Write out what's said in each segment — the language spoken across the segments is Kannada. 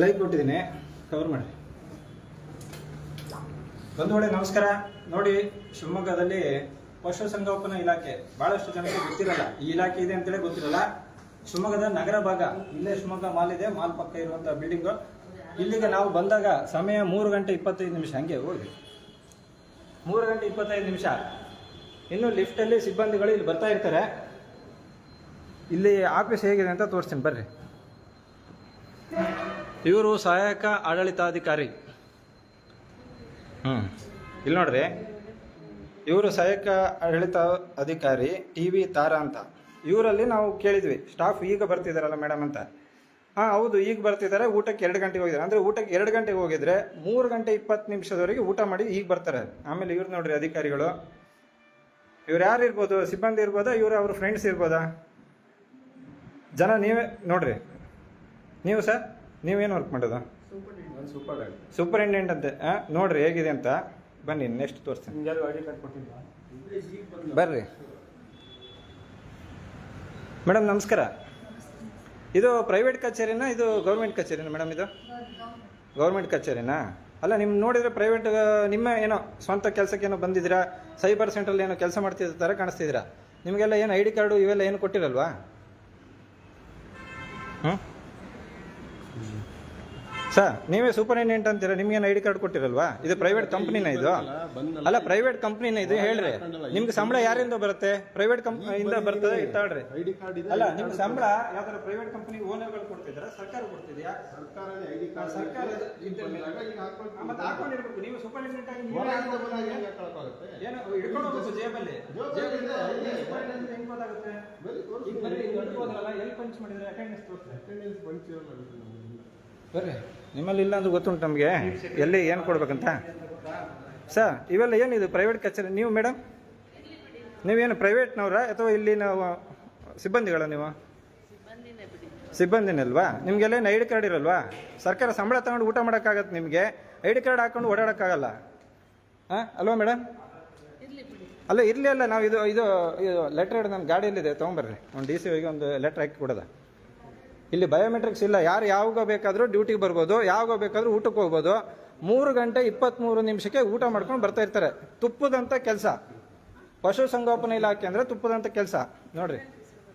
ಲೈವ್ ಕೊಟ್ಟಿದ್ದೀನಿ. ಕವರ್ ಮಾಡಿ ಬಂಧುಗಳೇ ನಮಸ್ಕಾರ. ನೋಡಿ, ಶಿವಮೊಗ್ಗದಲ್ಲಿ ಪಶುಸಂಗೋಪನಾ ಇಲಾಖೆ, ಬಹಳಷ್ಟು ಜನಕ್ಕೆ ಗೊತ್ತಿರಲ್ಲ. ಈ ಇಲಾಖೆ ಇದೆ ಅಂತೇಳಿ ಗೊತ್ತಿರಲ್ಲ. ಶಿವಮೊಗ್ಗದ ನಗರ ಭಾಗ, ಇಲ್ಲೇ ಶಿವಮೊಗ್ಗ ಮಾಲ್ ಇದೆ. ಮಾಲ್ ಪಕ್ಕ ಇರುವಂತಹ ಬಿಲ್ಡಿಂಗು ಇಲ್ಲಿಗೆ ನಾವು ಬಂದಾಗ ಸಮಯ ಮೂರು ಗಂಟೆ ಇಪ್ಪತ್ತೈದು ನಿಮಿಷ. ಹಂಗೆ ಹೋಗಿ. ಮೂರು ಗಂಟೆ ಇಪ್ಪತ್ತೈದು ನಿಮಿಷ. ಇನ್ನು ಲಿಫ್ಟಲ್ಲಿ ಸಿಬ್ಬಂದಿಗಳು ಇಲ್ಲಿ ಬರ್ತಾ ಇರ್ತಾರೆ. ಇಲ್ಲಿ ಆಫೀಸ್ ಹೇಗಿದೆ ಅಂತ ತೋರಿಸ್ತೀನಿ. ಬರ್ರಿ. ಇವರು ಸಹಾಯಕ ಆಡಳಿತಾಧಿಕಾರಿ. ಹ್ಞೂ ಇಲ್ಲಿ ನೋಡ್ರಿ. ಇವರು ಸಹಾಯಕ ಆಡಳಿತ ಅಧಿಕಾರಿ ಟಿ ವಿ ತಾರಾ ಅಂತ. ಇವರಲ್ಲಿ ನಾವು ಕೇಳಿದ್ವಿ, ಸ್ಟಾಫ್ ಈಗ ಬರ್ತಿದ್ದಾರಲ್ಲ ಮೇಡಮ್ ಅಂತ. ಹಾಂ, ಹೌದು, ಈಗ ಬರ್ತಿದ್ದಾರೆ ಊಟಕ್ಕೆ ಎರಡು ಗಂಟೆಗೆ ಹೋಗಿದ್ದಾರೆ. ಅಂದರೆ ಊಟಕ್ಕೆ ಎರಡು ಗಂಟೆಗೆ ಹೋಗಿದ್ರೆ ಮೂರು ಗಂಟೆ ಇಪ್ಪತ್ತು ನಿಮಿಷದವರೆಗೆ ಊಟ ಮಾಡಿ ಈಗ ಬರ್ತಾರೆ. ಆಮೇಲೆ ಇವ್ರು ನೋಡ್ರಿ ಅಧಿಕಾರಿಗಳು. ಇವ್ರು ಯಾರು ಇರ್ಬೋದು? ಸಿಬ್ಬಂದಿ ಇರ್ಬೋದಾ? ಇವರು ಅವ್ರ ಫ್ರೆಂಡ್ಸ್ ಇರ್ಬೋದಾ? ಜನ ನೀವೇ, ನೋಡ್ರಿ. ನೀವು ಸರ್ ನೀವೇನು ವರ್ಕ್ ಮಾಡೋದು? ಸೂಪರ್ ಸೂಪರಿಂಟೆಂಡೆಂಟ್ ಅಂತೆ. ಹಾಂ ನೋಡ್ರಿ ಹೇಗಿದೆ ಅಂತ. ಬನ್ನಿ ನೆಕ್ಸ್ಟ್ ತೋರಿಸ್ತೀನಿ. ಬರ್ರಿ. ಮೇಡಮ್ ನಮಸ್ಕಾರ. ಇದು ಪ್ರೈವೇಟ್ ಕಚೇರಿನಾ ಇದು ಗೌರ್ಮೆಂಟ್ ಕಚೇರಿನಾ ಮೇಡಮ್ ಇದು? ಗೌರ್ಮೆಂಟ್ ಕಚೇರಿನಾ? ಅಲ್ಲ ನಿಮ್ಮ ನೋಡಿದ್ರೆ ಪ್ರೈವೇಟ್ ನಿಮ್ಮ ಏನೋ ಸ್ವಂತ ಕೆಲಸಕ್ಕೆ ಏನೋ ಬಂದಿದ್ದೀರಾ? ಸೈಬರ್ ಸೆಂಟ್ರಲ್ಲಿ ಏನೋ ಕೆಲಸ ಮಾಡ್ತಿದ್ದ ಥರ ಕಾಣಿಸ್ತಿದ್ದೀರಾ? ನಿಮಗೆಲ್ಲ ಏನು ಐ ಡಿ ಕಾರ್ಡು ಇವೆಲ್ಲ ಏನು ಕೊಟ್ಟಿರಲ್ವಾ? ಹ್ಞೂ ಸರ್ ನೀವೇ ಸೂಪರಿಂಟೆಂಡೆಂಟ್ ಅಂತೀರಾ? ನಿಮ್ಗೇನು ಐ ಡಿ ಕಾರ್ಡ್ ಕೊಟ್ಟಿರಲ್ವಾ? ಇದು ಪ್ರೈವೇಟ್ ಕಂಪ್ನಿನ ಇದು? ಅಲ್ಲ ಪ್ರೈವೇಟ್ ಕಂಪ್ನಿನ ಇದು ಹೇಳ್ರಿ. ನಿಮ್ಗೆ ಸಂಬಳ ಯಾರಿಂದ ಬರುತ್ತೆ? ಪ್ರೈವೇಟ್ ಇಂದ ಬರ್ತದೆ ಇತ್ತಾಳ್ರಿ ಐಡಿ ಕಾರ್ಡ್ ಇದೆ ಅಲ್ಲ ನಿಮ್ಗೆ ಸಂಬಳ ಯಾವ್ದಾರ ಪ್ರೈವೇಟ್ ಕಂಪನಿ ಓನರ್ಗಳು ಕೊಡ್ತಿದ್ರ ಸರ್ಕಾರ ಕೊಡ್ತಿದ್ಯಾ ಸರ್ಕಾರನೇ ಐಡಿ ಕಾರ್ಡ್ ಸರ್ಕಾರ ಮತ್ತೆ ಹಾಕೊಂಡಿರ್ಬೇಕು. ನೀವು ಸೂಪರಿಂಟೆಂಡೆಂಟ್ ಆಗಿ? ಏನೋ ಹಿಡ್ಕೊಂಡು ಹೋಗ್ಬೇಕು ಜೇಬಲ್ಲಿ. ಜೇಬಲ್ಲಿ. ಹೆಂಗ್ ಗೊತ್ತಾಗುತ್ತೆ. ಈಗ ಬರ್ರಿ ನಿಮ್ಮಲ್ಲಿ ಇಲ್ಲ ಅಂದ್ರೆ ಗೊತ್ತುಂಟು ನಮಗೆ. ಎಲ್ಲಿ ಏನು ಕೊಡ್ಬೇಕಂತ? ಸರ್ ಇವೆಲ್ಲ ಏನಿದು? ಪ್ರೈವೇಟ್ ಕಚೇರಿ? ನೀವು ಮೇಡಮ್ ನೀವೇನು ಪ್ರೈವೇಟ್ನವ್ರಾ ಅಥವಾ ಇಲ್ಲಿ ನಾವು ಸಿಬ್ಬಂದಿಗಳ ನೀವು? ಸಿಬ್ಬಂದಿನಲ್ವಾ ನಿಮಗೆಲ್ಲೇನು ನಿಮಗೆಲ್ಲ ಏನು ಐ ಡಿ ಕಾರ್ಡ್ ಇರಲ್ವಾ? ಸರ್ಕಾರ ಸಂಬಳ ತಗೊಂಡು ಊಟ ಮಾಡೋಕ್ಕಾಗತ್ತೆ ನಿಮಗೆ. ಐ ಡಿ ಕಾರ್ಡ್ ಹಾಕೊಂಡು ಓಡಾಡೋಕ್ಕಾಗಲ್ಲ. ಹಾಂ? ಅಲ್ವಾ ಮೇಡಮ್ ಅಲ್ಲ, ಇರಲಿ ಅಲ್ಲ, ನಾವು ಇದು ಇದು ಇದು ಲೆಟ್ರ್ ಹಿಡಿದು ನನ್ನ ಗಾಡಿಯಲ್ಲಿದೆ, ತೊಗೊಂಬರ್ರಿ. ಒಂದು ಡಿ ಸಿ ಹೋಗಿ ಒಂದು ಲೆಟ್ರ್ ಹಾಕಿ ಕೊಡೋದ. ಇಲ್ಲಿ ಬಯೋಮೆಟ್ರಿಕ್ಸ್ ಇಲ್ಲ, ಯಾರು ಯಾವಾಗ ಬೇಕಾದರೂ ಡ್ಯೂಟಿಗೆ ಬರ್ಬೋದು, ಯಾವಾಗ ಬೇಕಾದರೂ ಊಟಕ್ಕೆ ಹೋಗ್ಬೋದು. ಮೂರು ಗಂಟೆ ಇಪ್ಪತ್ತ್ಮೂರು ನಿಮಿಷಕ್ಕೆ ಊಟ ಮಾಡ್ಕೊಂಡು ಬರ್ತಾ ಇರ್ತಾರೆ. ತುಪ್ಪದಂಥ ಕೆಲಸ. ಪಶುಸಂಗೋಪನಾ ಇಲಾಖೆ ಅಂದರೆ ತುಪ್ಪದಂಥ ಕೆಲಸ. ನೋಡ್ರಿ.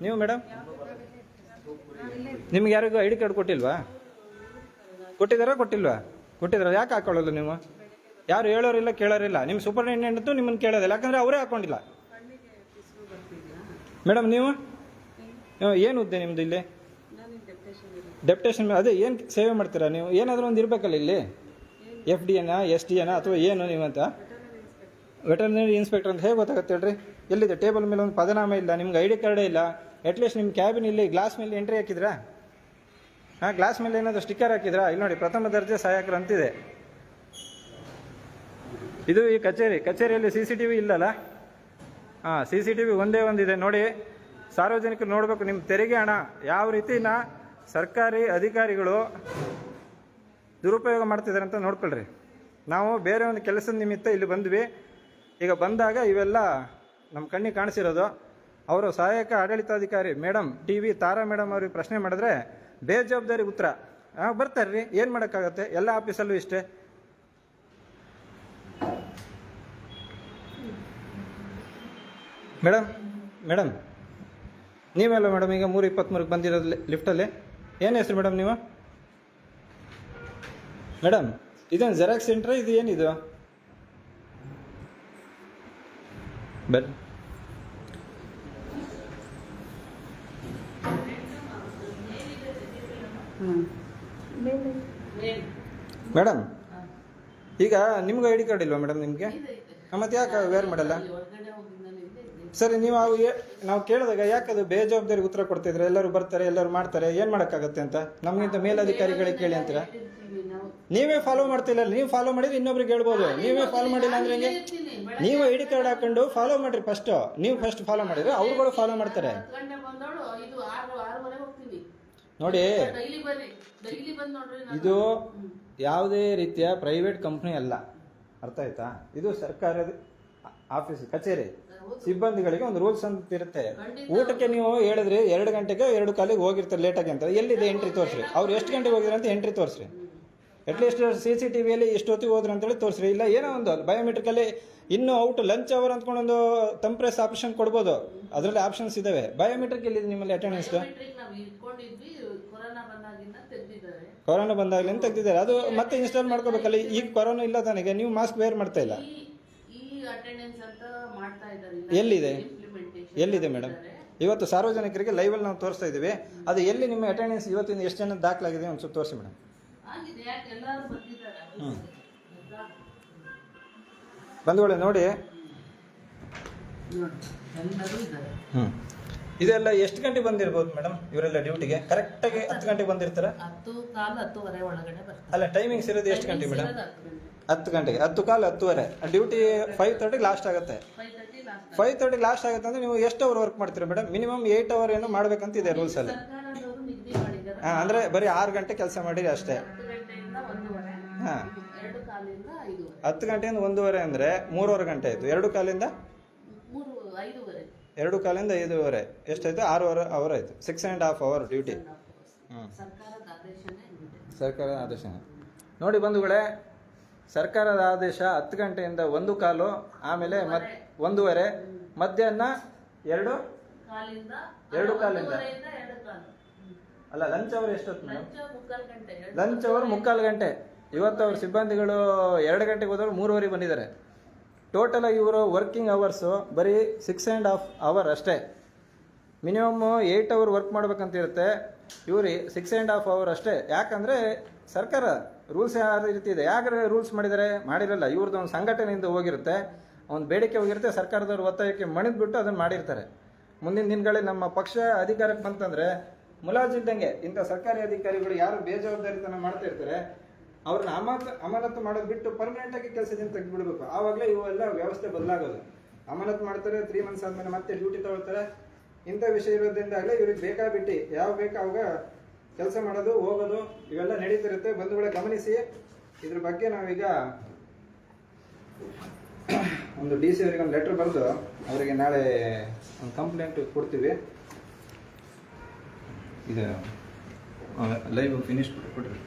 ನೀವು ಮೇಡಮ್ ನಿಮ್ಗೆ ಯಾರಿಗೂ ಐ ಡಿ ಕಾರ್ಡ್ ಕೊಟ್ಟಿಲ್ವಾ? ಕೊಟ್ಟಿದ್ದಾರಾ ಕೊಟ್ಟಿಲ್ವಾ? ಕೊಟ್ಟಿದ್ದಾರೆ ಯಾಕೆ ಹಾಕೊಳ್ಳಲ್ಲ ನೀವು? ಯಾರು ಹೇಳೋರಿಲ್ಲ, ಕೇಳೋರಿಲ್ಲ. ನಿಮ್ಮ ಸೂಪರಿಂಟೆಂಡೆಂಟು ನಿಮ್ಮನ್ನು ಕೇಳೋದಿಲ್ಲ, ಯಾಕಂದರೆ ಅವರೇ ಹಾಕೊಂಡಿಲ್ಲ. ಮೇಡಮ್, ನೀವು? ಏನು ಹುದ್ದೆ ನಿಮ್ಮದು ಇಲ್ಲಿ? ಡೆಪ್ಟೇಷನ್ ಅದೇ, ಏನು ಸೇವೆ ಮಾಡ್ತೀರಾ ನೀವು? ಏನಾದರೂ ಒಂದು ಇರಬೇಕಲ್ಲ ಇಲ್ಲಿ? ಎಫ್ ಡಿ ಎನಾ ಎಸ್ ಡಿ ಎನಾ ಅಥವಾ ಏನು ನೀವು ಅಂತ? ವೆಟರ್ನರಿ ಇನ್ಸ್ಪೆಕ್ಟರ್ ಅಂತ ಹೇಗೆ ಗೊತ್ತಾಗುತ್ತೆ ಹೇಳ್ರಿ? ಎಲ್ಲಿದೆ? ಟೇಬಲ್ ಮೇಲೆ ಒಂದು ಪದನಾಮ ಇಲ್ಲ, ನಿಮ್ಗೆ ಐ ಡಿ ಕಾರ್ಡೇ ಇಲ್ಲ. ಅಟ್ಲೀಸ್ಟ್ ನಿಮ್ಮ ಕ್ಯಾಬಿನ್ ಇಲ್ಲಿ ಗ್ಲಾಸ್ ಮೇಲೆ ಎಂಟ್ರಿ ಹಾಕಿದ್ರಾ? ಹಾಂ ಗ್ಲಾಸ್ ಮೇಲೆ ಏನಾದರೂ ಸ್ಟಿಕ್ಕರ್ ಹಾಕಿದ್ರಾ? ಇಲ್ಲಿ ನೋಡಿ, ಪ್ರಥಮ ದರ್ಜೆ ಸಹಾಯಕರು ಅಂತಿದೆ. ಇದು ಈ ಕಚೇರಿ, ಕಚೇರಿಯಲ್ಲಿ ಸಿ ಸಿ ಟಿ ವಿ ಇಲ್ಲಲ್ಲ? ಹಾಂ ಸಿ ಸಿ ಟಿ ವಿ ಒಂದೇ ಒಂದಿದೆ, ನೋಡಿ. ಸಾರ್ವಜನಿಕರು ನೋಡಬೇಕು ನಿಮ್ಮ ತೆರಿಗೆ ಹಣ ಯಾವ ರೀತಿನ ಸರ್ಕಾರಿ ಅಧಿಕಾರಿಗಳು ದುರುಪಯೋಗ ಮಾಡ್ತಿದ್ದಾರೆ ಅಂತ ನೋಡ್ಕೊಳ್ರಿ. ನಾವು ಬೇರೆ ಒಂದು ಕೆಲಸದ ನಿಮಿತ್ತ ಇಲ್ಲಿ ಬಂದ್ವಿ. ಈಗ ಬಂದಾಗ ಇವೆಲ್ಲ ನಮ್ಮ ಕಣ್ಣಿಗೆ ಕಾಣಿಸಿರೋದು. ಅವರು ಸಹಾಯಕ ಆಡಳಿತಾಧಿಕಾರಿ madam T V, Tara madam ಅವ್ರಿಗೆ ಪ್ರಶ್ನೆ ಮಾಡಿದ್ರೆ ಬೇಜವಾಬ್ದಾರಿ ಉತ್ತರ. ಹಾಂ ಬರ್ತಾರ್ರಿ, ಏನು ಮಾಡೋಕ್ಕಾಗತ್ತೆ? ಎಲ್ಲ ಆಫೀಸಲ್ಲೂ ಇಷ್ಟೇ. Madam madam. ನೀವೆಲ್ಲ ಮೇಡಮ್, ಈಗ ಮೂರು ಇಪ್ಪತ್ತ್ಮೂರಕ್ಕೆ ಬಂದಿರೋದು ಲಿಫ್ಟಲ್ಲಿ. ಏನು ಹೆಸರು ಮೇಡಮ್ ನೀವು? ಮೇಡಮ್, ಇದೇನು ಜೆರಾಕ್ಸ್ ಸೆಂಟ್ರಾ ಇದು ಏನಿದು? ಬರ್ ಮೇಡಮ್, ಈಗ ನಿಮ್ಗೆ ಐ ಡಿ ಕಾರ್ಡ್ ಇಲ್ವಾ ಮೇಡಮ್ ನಿಮಗೆ? ಮತ್ತೆ ಯಾಕೆ ವೇರ್ ಮಾಡಲ್ಲ? ಸರಿ, ನೀವು ನಾವು ಕೇಳಿದಾಗ ಯಾಕೆ ಅದು ಬೇಜವಾಬ್ದಾರಿ ಉತ್ತರ ಕೊಡ್ತಿದ್ರೆ? ಎಲ್ಲರೂ ಬರ್ತಾರೆ, ಎಲ್ಲರೂ ಮಾಡ್ತಾರೆ, ಏನು ಮಾಡೋಕ್ಕಾಗತ್ತೆ ಅಂತ? ನಮಗಿಂತ ಮೇಲಧಿಕಾರಿಗಳಿಗೆ ಕೇಳಿ ಅಂತೀರ? ನೀವೇ ಫಾಲೋ ಮಾಡ್ತಿಲ್ಲ, ನೀವು ಫಾಲೋ ಮಾಡಿದ್ರೆ ಇನ್ನೊಬ್ರಿಗೆ ಹೇಳ್ಬೋದು. ನೀವೇ ಫಾಲೋ ಮಾಡಿಲ್ಲ ಅಂದ್ರೆ ನೀವು ಐ ಡಿ ಕಾರ್ಡ್ ಹಾಕೊಂಡು ಫಾಲೋ ಮಾಡ್ರಿ ಫಸ್ಟ್ ನೀವು ಫಸ್ಟ್ ಫಾಲೋ ಮಾಡಿದ್ರೆ ಅವ್ರುಗಳು ಫಾಲೋ ಮಾಡ್ತಾರೆ. ನೋಡಿ, ಇದು ಯಾವುದೇ ರೀತಿಯ ಪ್ರೈವೇಟ್ ಕಂಪ್ನಿ ಅಲ್ಲ. ಅರ್ಥ ಆಯ್ತಾ? ಇದು ಸರ್ಕಾರದ ಆಫೀಸ್ ಕಚೇರಿ. ಸಿಬ್ಬಂದಿಗಳಿಗೆ ಒಂದು ರೂಲ್ಸ್ ಅಂತ ಇರುತ್ತೆ. ಊಟಕ್ಕೆ ನೀವು ಹೇಳಿದ್ರಿ ಎರಡು ಗಂಟೆಗೆ ಎರಡು ಕಾಲಿಗೆ ಹೋಗಿರ್ತಾರೆ ಲೇಟಾಗಿ ಅಂತ. ಎಲ್ಲಿದೆ ಎಂಟ್ರಿ ತೋರಿಸ್ರಿ? ಅವ್ರು ಎಷ್ಟು ಗಂಟೆಗೆ ಹೋಗಿದ್ರೆ ಅಂತ entry ತೋರಿಸ್ರಿ. At least C C T ವಿಯಲ್ಲಿ ಎಷ್ಟೊತ್ತಿಗೆ ಹೋದ್ರು ಅಂತೇಳಿ ತೋರಿಸ್ರಿ. ಇಲ್ಲ ಏನೋ ಒಂದು ಬಯೋಮೆಟ್ರಿಕಲ್ಲಿ ಇನ್ನೂ ಔಟ್ ಲಂಚ್ ಅವರ್ ಅಂದ್ಕೊಂಡೊಂದು ತಂಪ್ರೆಸ್ ಆಪ್ಷನ್ ಕೊಡ್ಬೋದು. ಅದರಲ್ಲಿ ಆಪ್ಷನ್ಸ್ ಇದಾವೆ ಬಯೋಮೆಟ್ರಿಕ್ ಎಲ್ಲಿದೆ ನಿಮ್ಮಲ್ಲಿ ಅಟೆಂಡೆನ್ಸ್ ಕೊರೋನಾ ಬಂದಾಗಲಿಂದ ತೆಗ್ದಿದ್ದಾರೆ. ಅದು ಮತ್ತೆ ಇನ್ಸ್ಟಾಲ್ ಮಾಡ್ಕೋಬೇಕಲ್ಲ. ಈಗ ಕೊರೋನಾ ಇಲ್ಲ ನನಗೆ ನೀವು ಮಾಸ್ಕ್ ವೇರ್ ಮಾಡ್ತಾ ಇಲ್ಲ. ಎಲ್ಲಿದೆ? ಇಂಪ್ಲಿಮೆಂಟೇಷನ್ ಎಲ್ಲಿದೆ ಮೇಡಮ್ ಇವತ್ತು ಸಾರ್ವಜನಿಕರಿಗೆ ಲೈವಲ್ಲಿ ನಾವು ತೋರಿಸ್ತಾ ಇದ್ದೀವಿ. ಅದು ಎಲ್ಲಿ ನಿಮ್ಮ ಅಟೆಂಡೆನ್ಸ್ ಇವತ್ತಿನ ಎಷ್ಟು ಜನ ದಾಖಲಾಗಿದೆ ಒಂದು ಸ್ವಲ್ಪ ತೋರಿಸಿ ಮೇಡಮ್ ಆಗಿದೆ ಯಾಕೆ ಎಲ್ಲರೂ ಬಂದಿದ್ದಾರೆ? ಹ್ಮ್. ಬಂಧುಗಳೇ ನೋಡಿ. ನೋಡಿ ಎಲ್ಲರೂ ಇದ್ದಾರೆ. ಹ್ಞೂ ಇದೆಲ್ಲ ಎಷ್ಟು ಗಂಟೆ ಬಂದಿರ್ಬೋದು ಮೇಡಮ್ ಇವರೆಲ್ಲ ಡ್ಯೂಟಿಗೆ ಕರೆಕ್ಟಾಗಿ ಹತ್ತು ಗಂಟೆಗೆ ಬಂದಿರ್ತಾರೆ? ಅಲ್ಲ ಟೈಮಿಂಗ್ಸ್ ಇರೋದು ಎಷ್ಟು ಗಂಟೆ ಮೇಡಮ್ ಹತ್ತು ಗಂಟೆ ಹತ್ತು ಗಂಟೆಗೆ ಹತ್ತು ಕಾಲು ಹತ್ತುವರೆ. ಡ್ಯೂಟಿ ಫೈವ್ ತರ್ಟಿಗೆ ಲಾಸ್ಟ್ ಆಗುತ್ತೆ. ಫೈವ್ ತರ್ಟಿ ಲಾಸ್ಟ್ ಫೈವ್ ತರ್ಟಿಗೆ ಲಾಸ್ಟ್ ಆಗುತ್ತೆ ಅಂದ್ರೆ ನೀವು ಎಷ್ಟು ಅವರ್ ವರ್ಕ್ ಮಾಡ್ತೀರಾ ಮೇಡಮ್ ಮಿನಿಮಮ್ ಏಯ್ಟ್ ಅವರ್ ಏನು ಮಾಡ್ಬೇಕಂತಿದೆ ರೂಲ್ಸಲ್ಲಿ ರೂಲ್ಸ್ ಅಲ್ಲಿ. ಹಾಂ ಅಂದರೆ ಬರೀ ಆರು ಗಂಟೆ ಕೆಲಸ ಮಾಡಿರಿ ಅಷ್ಟೇ. ಹತ್ತು ಗಂಟೆಯಿಂದ ಒಂದೂವರೆ ಹಾಂ. ಹತ್ತು ಗಂಟೆಯಿಂದ ಒಂದೂವರೆ ಅಂದರೆ ಮೂರುವರೆ ಗಂಟೆ ಆಯಿತು. ಎರಡು ಕಾಲಿಂದ? ಎರಡು ಕಾಲಿಂದ ಐದೂವರೆ. ಎಷ್ಟಾಯ್ತು? ಆರೂವರೆ ಅವರ್ ಆಯ್ತು. Six and half hour duty hmm. ಸರ್ಕಾರದ ಆದೇಶನೇ ಇದೆ. ನೋಡಿ ಬಂಧುಗಳೇ ಸರ್ಕಾರದ ಆದೇಶ ಹತ್ತು ಗಂಟೆಯಿಂದ ಒಂದು ಕಾಲು ಆಮೇಲೆ ಮತ್ ಒಂದೂವರೆ. ಮಧ್ಯಾಹ್ನ ಎರಡು? ಎರಡು ಕಾಲಿಂದ. ಅಲ್ಲ ಲಂಚ್ ಅವರ್ ಎಷ್ಟೊತ್ತು ಮೇಡಮ್? ಲಂಚ್ ಅವರ್ ಮುಕ್ಕಾಲು ಗಂಟೆ. ಇವತ್ತು ಅವ್ರ ಸಿಬ್ಬಂದಿಗಳು ಎರಡು ಗಂಟೆಗೆ ಹೋದವರು ಮೂರುವರೆಗೆ ಬಂದಿದ್ದಾರೆ. ಟೋಟಲ್ ಆಗಿ ಇವರು ವರ್ಕಿಂಗ್ ಅವರ್ಸು ಬರೀ ಸಿಕ್ಸ್ ಆ್ಯಂಡ್ ಹಾಫ್ ಅವರ್ ಅಷ್ಟೇ. ಮಿನಿಮಮ್ ಏಯ್ಟ್ ಅವರ್ ವರ್ಕ್ ಮಾಡ್ಬೇಕಂತಿರುತ್ತೆ ಇರುತ್ತೆ. ಇವ್ರು ಸಿಕ್ಸ್ ಆ್ಯಂಡ್ ಹಾಫ್ ಅವರ್ ಅಷ್ಟೇ. ಯಾಕಂದರೆ ಸರ್ಕಾರ ರೂಲ್ಸ್ ಯಾವ ರೀತಿ ಇದೆ ಯಾಕೆ ರೂಲ್ಸ್ ಮಾಡಿದ್ದಾರೆ ಮಾಡಿರಲ್ಲ. ಇವ್ರದ್ದು ಒಂದು ಸಂಘಟನೆಯಿಂದ ಹೋಗಿರುತ್ತೆ. ಒಂದು ಬೇಡಿಕೆ ಹೋಗಿರುತ್ತೆ. ಸರ್ಕಾರದವ್ರು ಒತ್ತಾಯಕ್ಕೆ ಮಣಿದ್ಬಿಟ್ಟು ಅದನ್ನು ಮಾಡಿರ್ತಾರೆ. ಮುಂದಿನ ದಿನಗಳಲ್ಲಿ ನಮ್ಮ ಪಕ್ಷ ಅಧಿಕಾರಕ್ಕೆ ಬಂತಂದರೆ ಮುಲಾಜಿದ್ದಂಗೆ ಇಂಥ ಸರ್ಕಾರಿ ಅಧಿಕಾರಿಗಳು ಯಾರು ಬೇಜವಾಬ್ದಾರಿತನ ಮಾಡ್ತಾ ಇರ್ತಾರೆ, ಅವ್ರನ್ನ ಅಮಾನತ್ ಅಮಾನತು ಮಾಡೋದು ಬಿಟ್ಟು ಪರ್ಮನೆಂಟ್ ಆಗಿ ಕೆಲಸದಿಂದ ತೆಗೆದುಬಿಡ್ಬೇಕು. ಆವಾಗಲೇ ಇವೆಲ್ಲ ವ್ಯವಸ್ಥೆ ಬದಲಾಗೋದು. ಅಮಾನತ್ ಮಾಡ್ತಾರೆ ತ್ರೀ ಮಂತ್ಸ್ ಆದಮೇಲೆ ಮತ್ತೆ ಡ್ಯೂಟಿ ತಗೊಳ್ತಾರೆ. ಇಂಥ ವಿಷಯ ಇರೋದ್ರಿಂದಾಗಲೇ ಇವ್ರಿಗೆ ಬೇಕಾಬಿಟ್ಟು. ಯಾವ ಬೇಕು ಅವಾಗ ಕೆಲಸ ಮಾಡೋದು, ಹೋಗೋದು, ಇವೆಲ್ಲ ನಡೀತಿರುತ್ತೆ. ಬಂಧುಗಳೇ ಗಮನಿಸಿ. ಇದ್ರ ಬಗ್ಗೆ ನಾವೀಗ ಒಂದು ಡಿ ಸಿ ಅವರಿಗೆ ಒಂದು ಲೆಟ್ರ್ ಬರೆದು ಅವರಿಗೆ ನಾಳೆ ಒಂದು ಕಂಪ್ಲೇಂಟ್ ಕೊಡ್ತೀವಿ. ಇದು ಲೈವ್ ಫಿನಿಶ್ ಕೊಡ್ರಿ